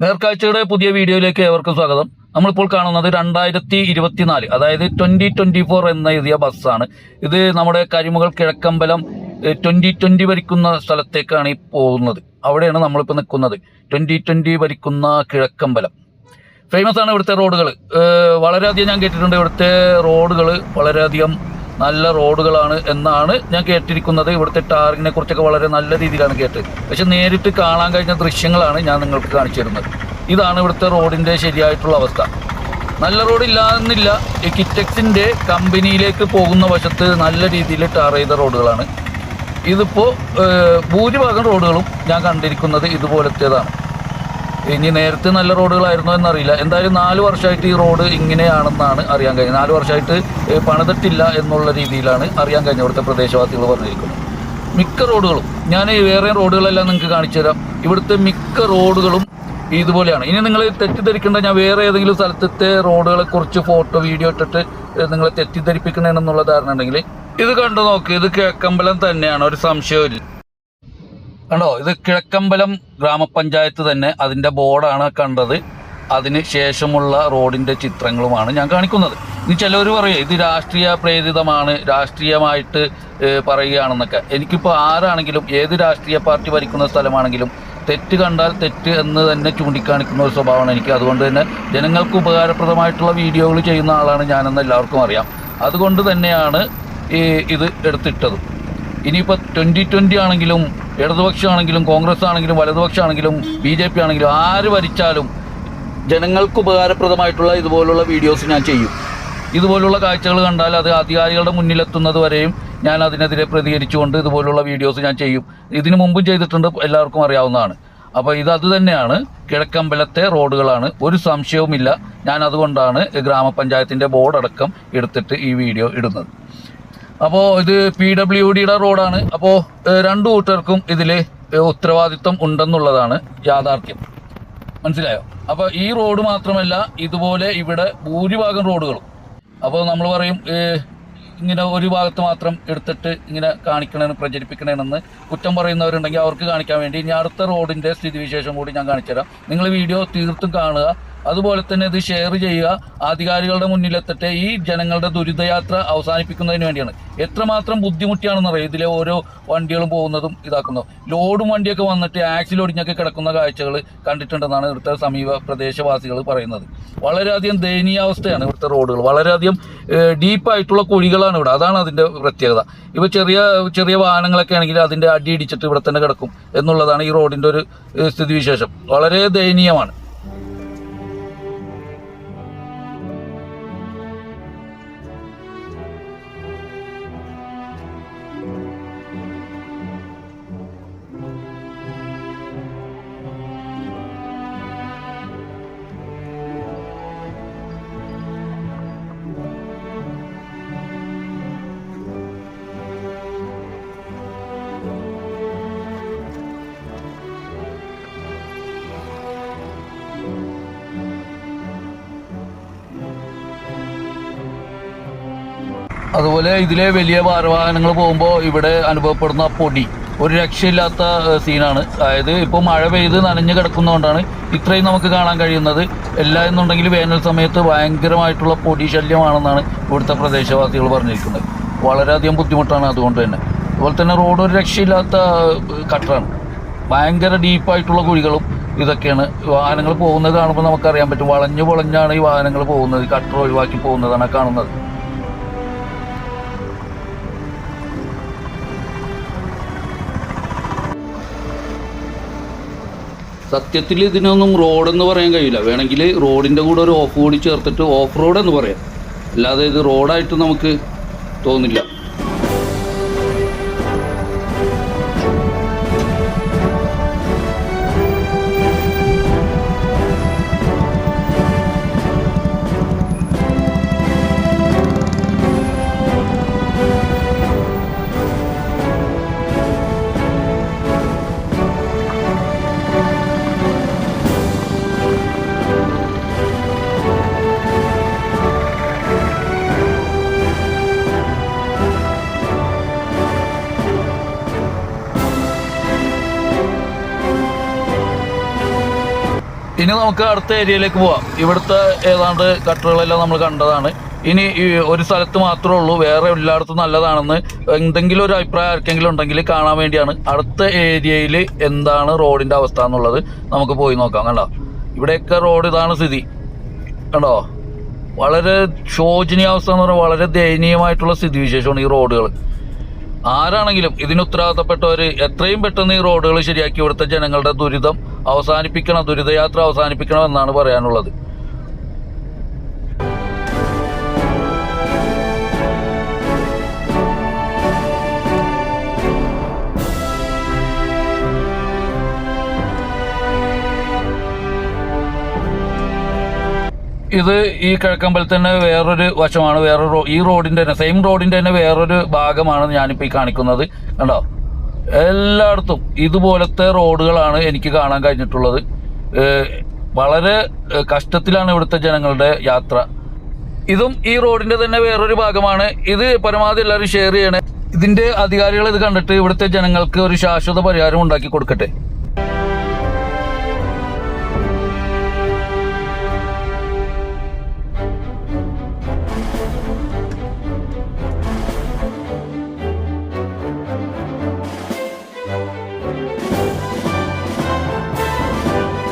നേർക്കാഴ്ചയുടെ പുതിയ വീഡിയോയിലേക്ക് ഏവർക്കും സ്വാഗതം. നമ്മളിപ്പോൾ കാണുന്നത് രണ്ടായിരത്തി ഇരുപത്തിനാല് അതായത് ട്വന്റി ട്വന്റി ഫോർ എന്ന എഴുതിയ ബസ്സാണ്. ഇത് നമ്മുടെ കരിമുകൾ കിഴക്കമ്പലം ട്വന്റി ട്വന്റി ഭരിക്കുന്ന സ്ഥലത്തേക്കാണ് ഈ പോകുന്നത്. അവിടെയാണ് നമ്മളിപ്പോൾ നിൽക്കുന്നത്. ട്വന്റി ട്വന്റി ഭരിക്കുന്ന കിഴക്കമ്പലം. ഫേമസ് ആണ് ഇവിടുത്തെ റോഡുകൾ വളരെയധികം ഞാൻ കേട്ടിട്ടുണ്ട് ഇവിടുത്തെ റോഡുകൾ വളരെയധികം നല്ല റോഡുകളാണ് എന്നാണ് ഞാൻ കേട്ടിരിക്കുന്നത്. ഇവിടുത്തെ ടാറിങ്ങിനെ കുറിച്ചൊക്കെ വളരെ നല്ല രീതിയിലാണ് കേട്ടത്. പക്ഷെ നേരിട്ട് കാണാൻ കഴിഞ്ഞ ദൃശ്യങ്ങളാണ് ഞാൻ നിങ്ങൾക്ക് കാണിച്ചു തരുന്നത്. ഇതാണ് ഇവിടുത്തെ റോഡിന്റെ ശരിയായിട്ടുള്ള അവസ്ഥ. നല്ല റോഡ് ഇല്ലാന്നില്ല ഈ കിറ്റക്സിന്റെ കമ്പനിയിലേക്ക് പോകുന്ന വശത്ത് നല്ല രീതിയിൽ ടാർ ചെയ്ത റോഡുകളാണ്. ഇതിപ്പോൾ ഭൂരിഭാഗം റോഡുകളും ഞാൻ കണ്ടിരിക്കുന്നത് ഇതുപോലത്തേതാണ്. ഇനി നേരത്തെ നല്ല റോഡുകളായിരുന്നോ എന്നറിയില്ല. എന്തായാലും നാല് വർഷമായിട്ട് ഈ റോഡ് ഇങ്ങനെയാണെന്നാണ് അറിയാൻ കഴിഞ്ഞത്. നാല് വർഷമായിട്ട് പണിതിട്ടില്ല എന്നുള്ള രീതിയിലാണ് അറിയാൻ കഴിഞ്ഞത് ഇവിടുത്തെ പ്രദേശവാസികൾ പറഞ്ഞിരിക്കുന്നത്. മിക്ക റോഡുകളും ഞാൻ വേറെ റോഡുകളെല്ലാം നിങ്ങൾക്ക് കാണിച്ചു തരാം. ഇവിടുത്തെ മിക്ക റോഡുകളും ഇതുപോലെയാണ്. ഇനി നിങ്ങൾ തെറ്റിദ്ധരിക്കേണ്ട ഞാൻ വേറെ ഏതെങ്കിലും സ്ഥലത്തെ റോഡുകളെ കുറിച്ച് ഫോട്ടോ വീഡിയോ ഇട്ടിട്ട് നിങ്ങളെ തെറ്റിദ്ധരിപ്പിക്കണമെന്നുള്ള ധാരണ ഉണ്ടെങ്കിൽ ഇത് കണ്ടു നോക്ക്. ഇത് കിഴക്കമ്പലം തന്നെയാണ്. ഒരു സംശയവും കണ്ടോ ഇത് കിഴക്കമ്പലം ഗ്രാമപഞ്ചായത്ത് തന്നെ അതിന്റെ ബോർഡാണ് കണ്ടത്. അതിന് ശേഷമുള്ള റോഡിന്റെ ചിത്രങ്ങളുമാണ് ഞാൻ കാണിക്കുന്നത്. ഇനി ചിലവർ പറയും ഇത് രാഷ്ട്രീയ പ്രേരിതമാണ് രാഷ്ട്രീയമായിട്ട് പറയുകയാണെന്നൊക്കെ. എനിക്കിപ്പോൾ ആരാണെങ്കിലും ഏത് രാഷ്ട്രീയ പാർട്ടി ഭരിക്കുന്ന സ്ഥലമാണെങ്കിലും തെറ്റ് കണ്ടാൽ തെറ്റ് എന്ന് തന്നെ ചൂണ്ടിക്കാണിക്കുന്ന ഒരു സ്വഭാവമാണ് എനിക്ക്. അതുകൊണ്ട് തന്നെ ജനങ്ങൾക്ക് ഉപകാരപ്രദമായിട്ടുള്ള വീഡിയോകൾ ചെയ്യുന്ന ആളാണ് ഞാനെന്ന് എല്ലാവർക്കും അറിയാം. അതുകൊണ്ട് തന്നെയാണ് ഈ ഇത് എടുത്തിട്ടത്. ഇനിയിപ്പോൾ ട്വന്റി ട്വന്റി ആണെങ്കിലും ഇടതുപക്ഷമാണെങ്കിലും കോൺഗ്രസ് ആണെങ്കിലും വലതുപക്ഷമാണെങ്കിലും ബി ജെ പി ആണെങ്കിലും ആര് ഭരിച്ചാലും ജനങ്ങൾക്ക് ഉപകാരപ്രദമായിട്ടുള്ള ഇതുപോലുള്ള വീഡിയോസ് ഞാൻ ചെയ്യും. ഇതുപോലുള്ള കാഴ്ചകൾ കണ്ടാൽ അത് അധികാരികളുടെ മുന്നിലെത്തുന്നത് വരെയും ഞാൻ അതിനെതിരെ പ്രതികരിച്ചുകൊണ്ട് ഇതുപോലുള്ള വീഡിയോസ് ഞാൻ ചെയ്യും. ഇതിനു മുമ്പും ചെയ്തിട്ടുണ്ട് എല്ലാവർക്കും അറിയാവുന്നതാണ്. അപ്പോൾ ഇത് അത് തന്നെയാണ്. കിഴക്കമ്പലത്തെ റോഡുകളാണ്. ഒരു സംശയവുമില്ല. ഞാൻ അതുകൊണ്ടാണ് ഗ്രാമപഞ്ചായത്തിന്റെ ബോർഡടക്കം എടുത്തിട്ട് ഈ വീഡിയോ ഇടുന്നത്. അപ്പോൾ ഇത് പി ഡബ്ല്യു ഡിയുടെ റോഡാണ്. അപ്പോൾ രണ്ടു കൂട്ടർക്കും ഇതിൽ ഉത്തരവാദിത്വം ഉണ്ടെന്നുള്ളതാണ് യാഥാർത്ഥ്യം. മനസ്സിലായോ? അപ്പോൾ ഈ റോഡ് മാത്രമല്ല ഇതുപോലെ ഇവിടെ ഭൂരിഭാഗം റോഡുകളും. അപ്പോൾ നമ്മൾ പറയും ഇങ്ങനെ ഒരു ഭാഗത്ത് മാത്രം എടുത്തിട്ട് ഇങ്ങനെ കാണിക്കണമെന്ന് പ്രചരിപ്പിക്കണമെന്ന് കുറ്റം പറയുന്നവരുണ്ടെങ്കിൽ അവർക്ക് കാണിക്കാൻ വേണ്ടി ഇനി അടുത്ത റോഡിന്റെ സ്ഥിതിവിശേഷം കൂടി ഞാൻ കാണിച്ചുതരാം. നിങ്ങൾ വീഡിയോ തീർത്തും കാണുക. അതുപോലെ തന്നെ ഇത് ഷെയർ ചെയ്യുക. അധികാരികളുടെ മുന്നിലെത്തട്ടെ. ഈ ജനങ്ങളുടെ ദുരിതയാത്ര അവസാനിപ്പിക്കുന്നതിന് വേണ്ടിയാണ്. എത്രമാത്രം ബുദ്ധിമുട്ടിയാണെന്ന് അറിയാം. ഇതിലെ ഓരോ വണ്ടികളും പോകുന്നതും ഇതാക്കുന്നതും ലോഡും വണ്ടിയൊക്കെ വന്നിട്ട് ആക്സിൽ ഒടിഞ്ഞൊക്കെ കിടക്കുന്ന കാഴ്ചകൾ കണ്ടിട്ടുണ്ടെന്നാണ് ഇവിടുത്തെ സമീപ പ്രദേശവാസികൾ പറയുന്നത്. വളരെയധികം ദയനീയാവസ്ഥയാണ് ഇവിടുത്തെ റോഡുകൾ വളരെയധികം ഡീപ്പായിട്ടുള്ള കുഴികളാണ് ഇവിടെ. അതാണ് അതിന്റെ പ്രത്യേകത. ഇപ്പോൾ ചെറിയ ചെറിയ വാഹനങ്ങളൊക്കെ ആണെങ്കിൽ അതിന്റെ അടി ഇടിച്ചിട്ട് ഇവിടെ തന്നെ കിടക്കും എന്നുള്ളതാണ് ഈ റോഡിന്റെ ഒരു സ്ഥിതിവിശേഷം. വളരെ ദയനീയമാണ്. അതുപോലെ ഇതിലെ വലിയ ഭാരവാഹനങ്ങൾ പോകുമ്പോൾ ഇവിടെ അനുഭവപ്പെടുന്ന പൊടി. ഒരു രക്ഷയില്ലാത്ത സീനാണ്. അതായത് ഇപ്പോൾ മഴ പെയ്ത് നനഞ്ഞു കിടക്കുന്നതുകൊണ്ടാണ് ഇത്രയും നമുക്ക് കാണാൻ കഴിയുന്നത്. എല്ലാ എന്നുണ്ടെങ്കിൽ വേനൽ സമയത്ത് ഭയങ്കരമായിട്ടുള്ള പൊടി ശല്യമാണെന്നാണ് ഇവിടുത്തെ പ്രദേശവാസികൾ പറഞ്ഞിരിക്കുന്നത്. വളരെയധികം ബുദ്ധിമുട്ടാണ് അതുകൊണ്ട് തന്നെ. അതുപോലെ തന്നെ റോഡ് ഒരു രക്ഷയില്ലാത്ത കട്ടറാണ്. ഭയങ്കര ഡീപ്പായിട്ടുള്ള കുഴികളും ഇതൊക്കെയാണ്. വാഹനങ്ങൾ പോകുന്നത് കാണുമ്പോൾ നമുക്കറിയാൻ പറ്റും. വളഞ്ഞു പൊളഞ്ഞാണ് ഈ വാഹനങ്ങൾ പോകുന്നത്. കട്ടർ ഒഴിവാക്കി പോകുന്നതാണ് കാണുന്നത്. സത്യത്തിൽ ഇതിനൊന്നും റോഡെന്ന് പറയാൻ കഴിയില്ല. വേണമെങ്കിൽ റോഡിന്റെ കൂടെ ഒരു ഓഫ് കൂടി ചേർത്തിട്ട് ഓഫ് റോഡ് എന്ന് പറയാം. അല്ലാതെ ഇത് റോഡായിട്ട് നമുക്ക് തോന്നില്ല. ഇനി നമുക്ക് അടുത്ത ഏരിയയിലേക്ക് പോവാം. ഇവിടുത്തെ ഏതാണ്ട് കട്ടറുകളെല്ലാം നമ്മൾ കണ്ടതാണ്. ഇനി ഒരു സ്ഥലത്ത് മാത്രമേ ഉള്ളൂ. വേറെ എല്ലായിടത്തും നല്ലതാണെന്ന് എന്തെങ്കിലും ഒരു അഭിപ്രായം ആർക്കെങ്കിലും ഉണ്ടെങ്കിൽ കാണാൻ വേണ്ടിയാണ്. അടുത്ത ഏരിയയിൽ എന്താണ് റോഡിന്റെ അവസ്ഥ എന്നുള്ളത് നമുക്ക് പോയി നോക്കാം. കണ്ടോ? ഇവിടെയൊക്കെ റോഡ് ഇതാണ് സ്ഥിതി. കണ്ടോ? വളരെ ശോചനീയാവസ്ഥ എന്ന് പറഞ്ഞാൽ വളരെ ദയനീയമായിട്ടുള്ള സ്ഥിതിവിശേഷമാണ് ഈ റോഡുകൾ. ആരാണെങ്കിലും ഇതിന് ഉത്തരവാദിത്തപ്പെട്ടവർ എത്രയും പെട്ടെന്ന് ഈ റോഡുകൾ ശരിയാക്കി ഇവിടുത്തെ ജനങ്ങളുടെ ദുരിതം അവസാനിപ്പിക്കണം ദുരിതയാത്ര അവസാനിപ്പിക്കണം എന്നാണ് പറയാനുള്ളത്. ഇത് ഈ കിഴക്കമ്പലത്തിൽ തന്നെ വേറൊരു വശമാണ് വേറൊരു ഈ റോഡിന്റെ തന്നെ സെയിം റോഡിന്റെ തന്നെ വേറൊരു ഭാഗമാണ് ഞാനിപ്പോൾ ഈ കാണിക്കുന്നത്. കണ്ടോ? എല്ലായിടത്തും ഇതുപോലത്തെ റോഡുകളാണ് എനിക്ക് കാണാൻ കഴിഞ്ഞിട്ടുള്ളത്. വളരെ കഷ്ടത്തിലാണ് ഇവിടുത്തെ ജനങ്ങളുടെ യാത്ര. ഇതും ഈ റോഡിന്റെ തന്നെ വേറൊരു ഭാഗമാണ്. ഇത് പരമാവധി എല്ലാവരും ഷെയർ ചെയ്യണേ. ഇതിന്റെ അധികാരികൾ ഇത് കണ്ടിട്ട് ഇവിടുത്തെ ജനങ്ങൾക്ക് ഒരു ശാശ്വത പരിഹാരം ഉണ്ടാക്കി കൊടുക്കട്ടെ.